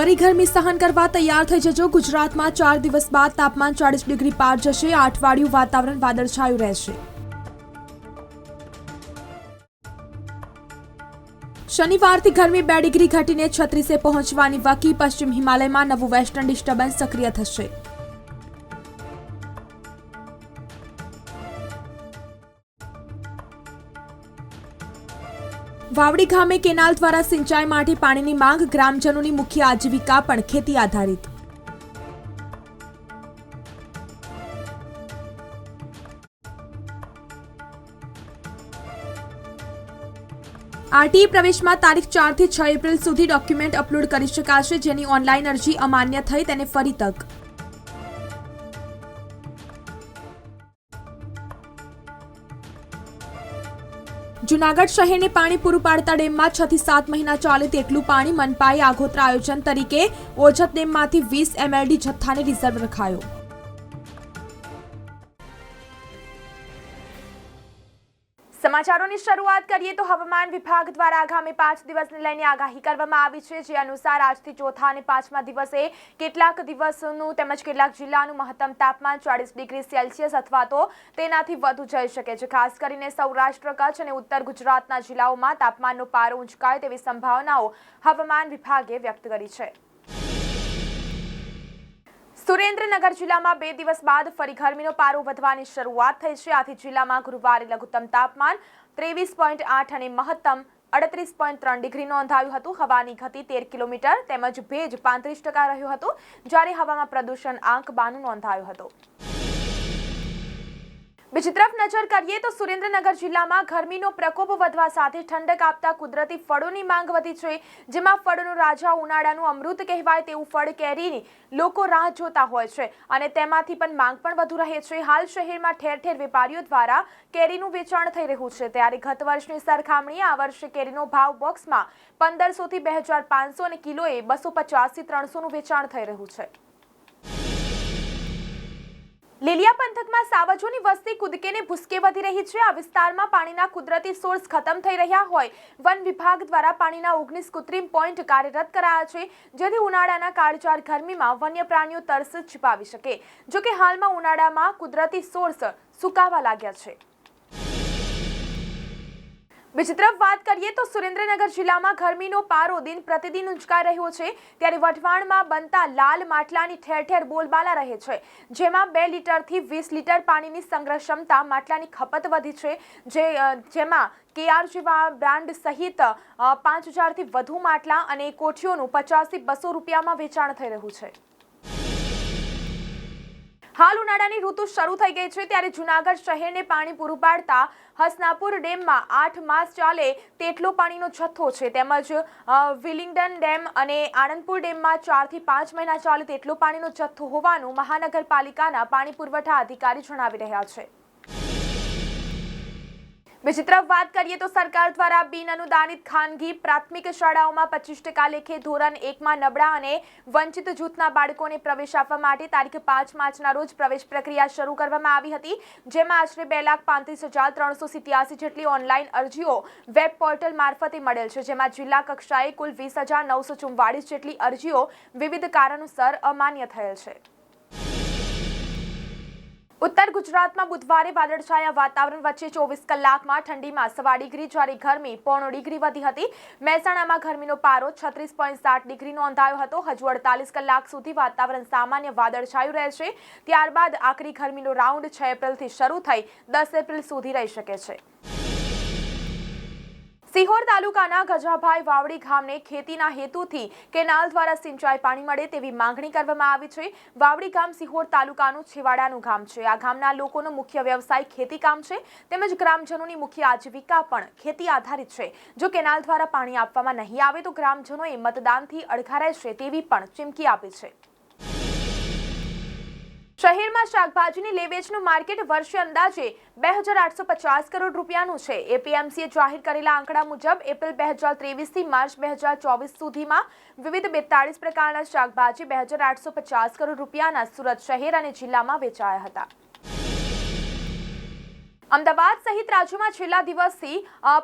ફરી ગરમી સહન કરવા તૈયાર થઈ જજો. ગુજરાતમાં ચાર દિવસ બાદ તાપમાન ચાળીસ ડિગ્રી પાર જશે. અઠવાડિયું વાતાવરણ વાદળછાયું રહેશે. શનિવારથી ગરમી બે ડિગ્રી ઘટીને છત્રીસે પહોંચવાની વકી પશ્ચિમ હિમાલયમાં નવું વેસ્ટર્ન ડિસ્ટર્બન્સ સક્રિય થશે. વાવડી ગામે કેનાલ દ્વારા સિંચાઈ માટે પાણીની માંગ ગ્રામજનોની મુખ્ય આજીવિકા પણ ખેતી આધારિત. આરટીઈ પ્રવેશમાં તારીખ ચારથી છ એપ્રિલ સુધી ડોક્યુમેન્ટ અપલોડ કરી શકાશે જેની ઓનલાઈન અરજી અમાન્ય થઈ તેને ફરી તક. જુનાગઢ શહેરને પાણી પૂરું પાડતા ડેમમાં છ થી સાત મહિના ચાલે તેટલું પાણી મનપાએ આગોતરા આયોજન તરીકે ઓછત ડેમમાંથી વીસ એમએલડી જથ્થાને રિઝર્વ રખાયો. સમાચારોની શરૂઆત કરીએ તો હવામાન વિભાગ દ્વારા આગામી પાંચ દિવસને લઈને આગાહી કરવામાં આવી છે. જે અનુસાર આજથી ચોથા અને પાંચમા દિવસે કેટલાક દિવસોનું તેમજ કેટલાક જિલ્લાનું મહત્તમ તાપમાન ચાળીસ ડિગ્રી સેલ્સિયસ અથવા તો તેનાથી વધુ જઈ શકે છે. ખાસ કરીને સૌરાષ્ટ્ર, કચ્છ અને ઉત્તર ગુજરાતના જિલ્લાઓમાં તાપમાનનો પારો ઊંચકાય તેવી સંભાવનાઓ હવામાન વિભાગે વ્યક્ત કરી છે. સુરેન્દ્રનગર જિલ્લામાં બે દિવસ બાદ ફરી ગરમીનો પારો વધવાની શરૂઆત થઈ છે. આથી જિલ્લામાં ગુરુવારે લઘુત્તમ તાપમાન ત્રેવીસ પોઈન્ટ આઠ અને મહત્તમ અડત્રીસ પોઈન્ટ ત્રણ ડિગ્રી નોંધાયું હતું. હવાની ગતિ તેર કિલોમીટર તેમજ ભેજ પાંત્રીસ ટકા રહ્યું હતું. જ્યારે હવામાં પ્રદૂષણ આંક બાનું નોંધાયું હતો. બીજી તરફ નજર કરીએ તો સુરેન્દ્રનગર જિલ્લામાં ગરમીનો પ્રકોપ વધવા સાથે ઠંડક આપતા કુદરતી ફળોની માંગ વધી છે, જેમાં ફળોનો રાજા ઉનાળાનું અમૃત કહેવાય તેવું ફળ કેરીની લોકો રાહ જોતા હોય છે અને તેમાંથી પણ માંગ પણ વધુ રહે છે. હાલ શહેરમાં ઠેર ઠેર વેપારીઓ દ્વારા કેરીનું વેચાણ થઈ રહ્યું છે. ત્યારે ગત વર્ષની સરખામણીએ આ વર્ષે કેરીનો ભાવ બોક્સમાં પંદરસોથી બે હજાર પાંચસો અને કિલોએ બસો પચાસથી ત્રણસોનું વેચાણ થઈ રહ્યું છે. લીલિયા પંથકમાં સાવજોની વસ્તી કુદકેને ભૂસકે વધી રહી છે. આ વિસ્તારમાં પાણીના કુદરતી સોર્સ ખતમ થઈ રહ્યા હોય. વન વિભાગ દ્વારા પાણીના ઓગણીસ કૃત્રિમ પોઈન્ટ કાર્યરત કરાયા છે, જેથી ઉનાળાના કાળઝાળ ગરમીમાં વન્ય પ્રાણીઓ તરસ છુપાવી શકે. જોકે હાલમાં ઉનાળામાં કુદરતી સોર્સ સુકાવા લાગ્યા છે. બીજી તરફ વાત કરીએ તો સુરેન્દ્રનગર જિલ્લામાં ગરમીનો પારો દિન પ્રતિદિન ઉંચકાઈ રહ્યો છે. ત્યારે વઢવાણમાં બનતા લાલ માટલાની ઠેર ઠેર બોલબાલા રહે છે. જેમાં બે લીટરથી વીસ લીટર પાણીની સંગ્રહ ક્ષમતા માટલાની ખપત વધી છે. જે જેમાં કેઆર જેવા બ્રાન્ડ સહિત પાંચ હજારથી વધુ માટલા અને કોઠીઓનું પચાસથી બસો રૂપિયામાં વેચાણ થઈ રહ્યું છે. હાલ ઉનાળાની ઋતુ શરૂ થઈ ગઈ છે ત્યારે જુનાગઢ શહેરને પાણી પૂરું પાડતા હસનાપુર ડેમમાં આઠ માસ ચાલે તેટલો પાણીનો જથ્થો છે. તેમજ વિલિંગડન ડેમ અને આણંદપુર ડેમમાં ચારથી પાંચ મહિના ચાલે તેટલો પાણીનો જથ્થો હોવાનું મહાનગરપાલિકાના પાણી પુરવઠા અધિકારી જણાવી રહ્યા છે. બીજી તરફ વાત કરીએ તો સરકાર દ્વારા બિન અનુદાનિત ખાનગી પ્રાથમિક શાળાઓમાં પચીસ ટકા લેખે ધોરણ એકમાં નબળા અને વંચિત જૂથના બાળકોને પ્રવેશ આપવા માટે તારીખ પાંચ માર્ચના રોજ પ્રવેશ પ્રક્રિયા શરૂ કરવામાં આવી હતી, જેમાં આશરે બે લાખ પાંત્રીસ હજાર ત્રણસો સિત્યાસી જેટલી ઓનલાઈન અરજીઓ વેબ પોર્ટલ મારફતે મળેલ છે, જેમાં જિલ્લા કક્ષાએ કુલ વીસ હજાર નવસો ચુમ્વાળીસ જેટલી અરજીઓ વિવિધ કારણોસર અમાન્ય થયેલ છે. ઉત્તર ગુજરાતમાં બુધવારે વાદળછાયા વાતાવરણ વચ્ચે ચોવીસ કલાકમાં ઠંડીમાં સવા ડિગ્રી, જ્યારે ગરમી પોણો ડિગ્રી વધી હતી. મહેસાણામાં ગરમીનો પારો છત્રીસ પોઈન્ટ સાત ડિગ્રી નોંધાયો હતો. હજુ અડતાલીસ કલાક સુધી વાતાવરણ સામાન્ય વાદળછાયું રહેશે. ત્યારબાદ આખરી ગરમીનો રાઉન્ડ છ એપ્રિલથી શરૂ થઈ દસ એપ્રિલ સુધી રહી શકે છે. સિહોર તાલુકાના ગજાભાઈ વાવડી ગામને ખેતીના હેતુથી કેનાલ દ્વારા સિંચાઈ પાણી મળે તેવી માંગણી કરવામાં આવી છે. વાવડી ગામ સિહોર તાલુકાનું છેવાડાનું ગામ છે. આ ગામના લોકોનો મુખ્ય વ્યવસાય ખેતી કામ છે. તેમજ ગ્રામજનોની મુખ્ય આજીવિકા પણ ખેતી આધારિત છે. જો કેનાલ દ્વારા પાણી આપવામાં નહીં આવે તો ગ્રામજનોએ મતદાનથી અડઘા રહેશે તેવી પણ ચીમકી આપી છે. શહેરમાં શાકભાજીની લેવેચનું માર્કેટ વર્ષે અંદાજે બે હજાર આઠસો પચાસ કરોડ રૂપિયાનું છે. એપીએમસીએ જાહેર કરેલા આંકડા મુજબ એપ્રિલ બે હજાર ત્રેવીસથી માર્ચ બે હજાર ચોવીસ સુધીમાં વિવિધ બેતાળીસ પ્રકારના શાકભાજી બે હજાર આઠસો પચાસ કરોડ રૂપિયાના સુરત શહેર અને જિલ્લામાં વેચાયા હતા. અમદાવાદ સહિત રાજ્યમાં છેલ્લા દિવસથી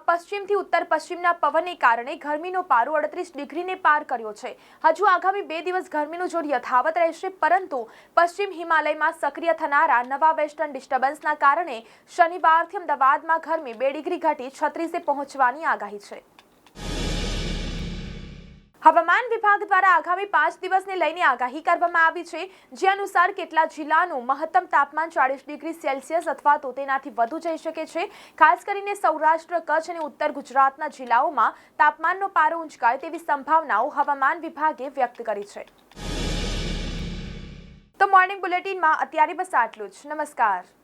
પશ્ચિમથી ઉત્તર પશ્ચિમના પવનને કારણે ગરમીનો પારો અડત્રીસ ડિગ્રીને પાર કર્યો છે. હજુ આગામી બે દિવસ ગરમીનું જોર યથાવત રહેશે, પરંતુ પશ્ચિમ હિમાલયમાં સક્રિય થનારા નવા વેસ્ટર્ન ડિસ્ટર્બન્સના કારણે શનિવારથી અમદાવાદમાં ગરમી બે ડિગ્રી ઘટી છત્રીસે પહોંચવાની આગાહી છે. હવામાન વિભાગ દ્વારા આગામી પાંચ દિવસને લઈને આગાહી કરવામાં આવી છે. જે અનુસાર કેટલા જિલ્લાનું મહત્તમ તાપમાન ચાળીસ ડિગ્રી સેલ્સિયસ અથવા તો તેનાથી વધુ જઈ શકે છે. ખાસ કરીને સૌરાષ્ટ્ર, કચ્છ અને ઉત્તર ગુજરાતના જિલ્લાઓમાં તાપમાનનો પારો ઊંચકાય તેવી સંભાવનાઓ હવામાન વિભાગે વ્યક્ત કરી છે. તો મોર્નિંગ બુલેટિનમાં અત્યારે બસ આટલું જ. નમસ્કાર.